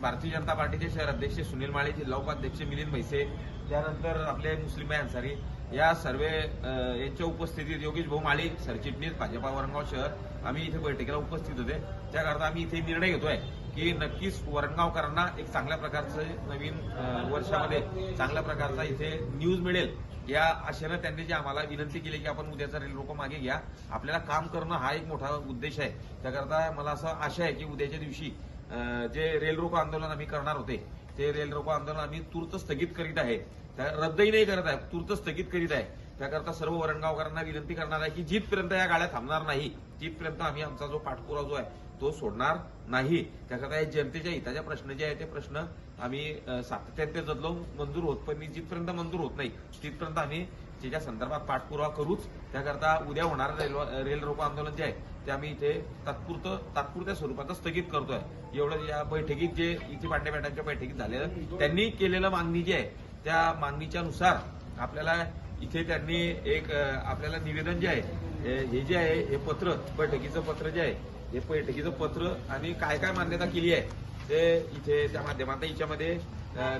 भारतीय जनता पार्टीचे शहर अध्यक्ष सुनील माळे जिल्हा उपाध्यक्ष मिलिंद म्हैसे त्यानंतर आपले मुस्लिम भाई अन्सारी या सर्व यांच्या उपस्थितीत योगेश भाऊ माळी सरचिटणीस भाजपा वरणगाव शहर आम्ही इथे बैठकीला उपस्थित होते. त्याकरता आम्ही इथे निर्णय घेतोय की नक्कीच वरणगावकरांना एक चांगल्या प्रकारचं नवीन वर्षामध्ये चांगल्या प्रकारचा इथे न्यूज मिळेल. या आशेनं त्यांनी जे आम्हाला विनंती केली की आपण उद्याचा रेल रोको मागे घ्या. आपल्याला काम करणं हा एक मोठा उद्देश आहे. त्याकरता मला असं आशा आहे की उद्याच्या दिवशी जे रेल रोको आंदोलन आम्ही करणार होते ते रेल रोको आंदोलन आम्ही तूर्त स्थगित करीत आहे. त्या रद्दही नाही करत आहे तूर्त स्थगित करीत आहे. त्याकरता सर्व वरणगावकरांना विनंती करणार आहे की जिथपर्यंत या गाड्या थांबणार नाही जिथपर्यंत आम्ही आमचा जो पाठपुरावा जो आहे तो सोडणार नाही. त्याकरता या जनतेच्या हिताच्या प्रश्न जे आहे ते प्रश्न आम्ही सातत्याने जदलो मंजूर होत पण जिथपर्यंत मंजूर होत नाही तिथपर्यंत आम्ही त्याच्या संदर्भात पाठपुरावा करूच. त्याकरता उद्या होणारं रेल रेल रोको आंदोलन जे आहे ते आम्ही इथे तात्पुरतं तात्पुरत्या स्वरूपात स्थगित करतोय. एवढं या बैठकीत जे इथे पांडेपेटांच्या बैठकीत झालेलं त्यांनी केलेलं मागणी जी आहे त्या मागणीच्या नुसार आपल्याला इथे त्यांनी एक आपल्याला निवेदन जे आहे हे जे आहे हे पत्र बैठकीचं पत्र जे आहे हे बैठकीचं पत्र आणि काय काय मान्यता केली आहे ते इथे त्या माध्यमात याच्यामध्ये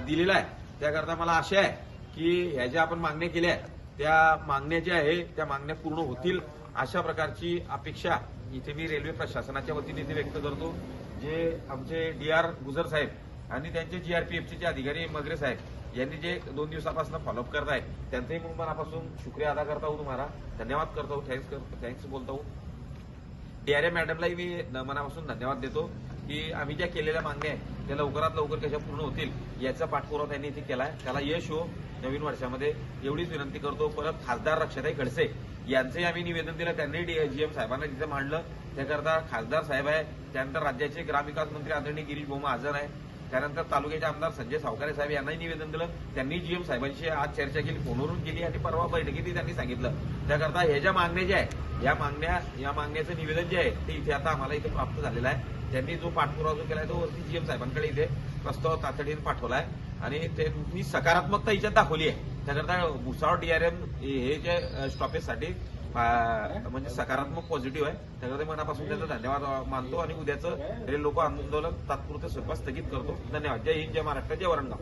दिलेलं आहे. त्याकरता मला आशा आहे की ह्या ज्या आपण मागण्या केल्या आहेत त्या मागण्या ज्या आहे त्या मागण्या पूर्ण होतील अशा प्रकारची अपेक्षा इथे मी रेल्वे प्रशासनाच्या वतीने इथे व्यक्त करतो. जे आमचे डी आर गुजर साहेब आणि त्यांचे जीआरपीएफचे जे अधिकारी मगरे साहेब यांनी जे दोन दिवसापासून फॉलोअप करत आहे त्यांचंही मी मनापासून शुक्रिया अदा करता हो तुम्हाला. धन्यवाद करता हूं थँक्स थँक्स बोलता आऊ डी आर ए मॅडमलाही मी मनापासून धन्यवाद देतो. की आम्ही ज्या केलेल्या मागण्या आहेत त्या लवकरात लवकर कशा पूर्ण होतील याचा पाठपुरावा त्यांनी इथे केला आहे त्याला यश हो नवीन वर्षामध्ये एवढीच विनंती करतो. परत खासदार रक्षाताई खडसे यांचंही आम्ही निवेदन दिलं. त्यांनी जीएम साहेबांना तिथं मांडलं त्याकरता खासदार साहेब आहे. त्यानंतर राज्याचे ग्रामविकास मंत्री आदरणीय गिरीश बोमा हजर आहे. त्यानंतर तालुक्याचे आमदार संजय सावकारे साहेब यांनाही निवेदन दिलं. त्यांनी जीएम साहेबांशी आज चर्चा केली. फोनवरून केली आणि परवा बैठकीत त्यांनी सांगितलं. त्याकरता ह्या ज्या मागण्या ज्या आहे या मागण्या या मागण्याचं निवेदन जे आहे ते इथे आता आम्हाला इथे प्राप्त झालेलं आहे. त्यांनी जो पाठपुरावा जो केलाय तो वरती जीएम साहेबांकडे इथे प्रस्ताव तातडीने आहे आणि ते मी सकारात्मकता हिच्यात दाखवली आहे. त्याकरता भुसावळ डीआरएम हे जे स्टॉपेजसाठी म्हणजे सकारात्मक पॉझिटिव्ह आहे. त्याकरता मनापासून त्याचा धन्यवाद मानतो आणि उद्याचं रेल लोक आंदोलन तात्पुरतं स्वरूपात स्थगित करतो. धन्यवाद. जय हिंद जय महाराष्ट्र जय वरणगाव.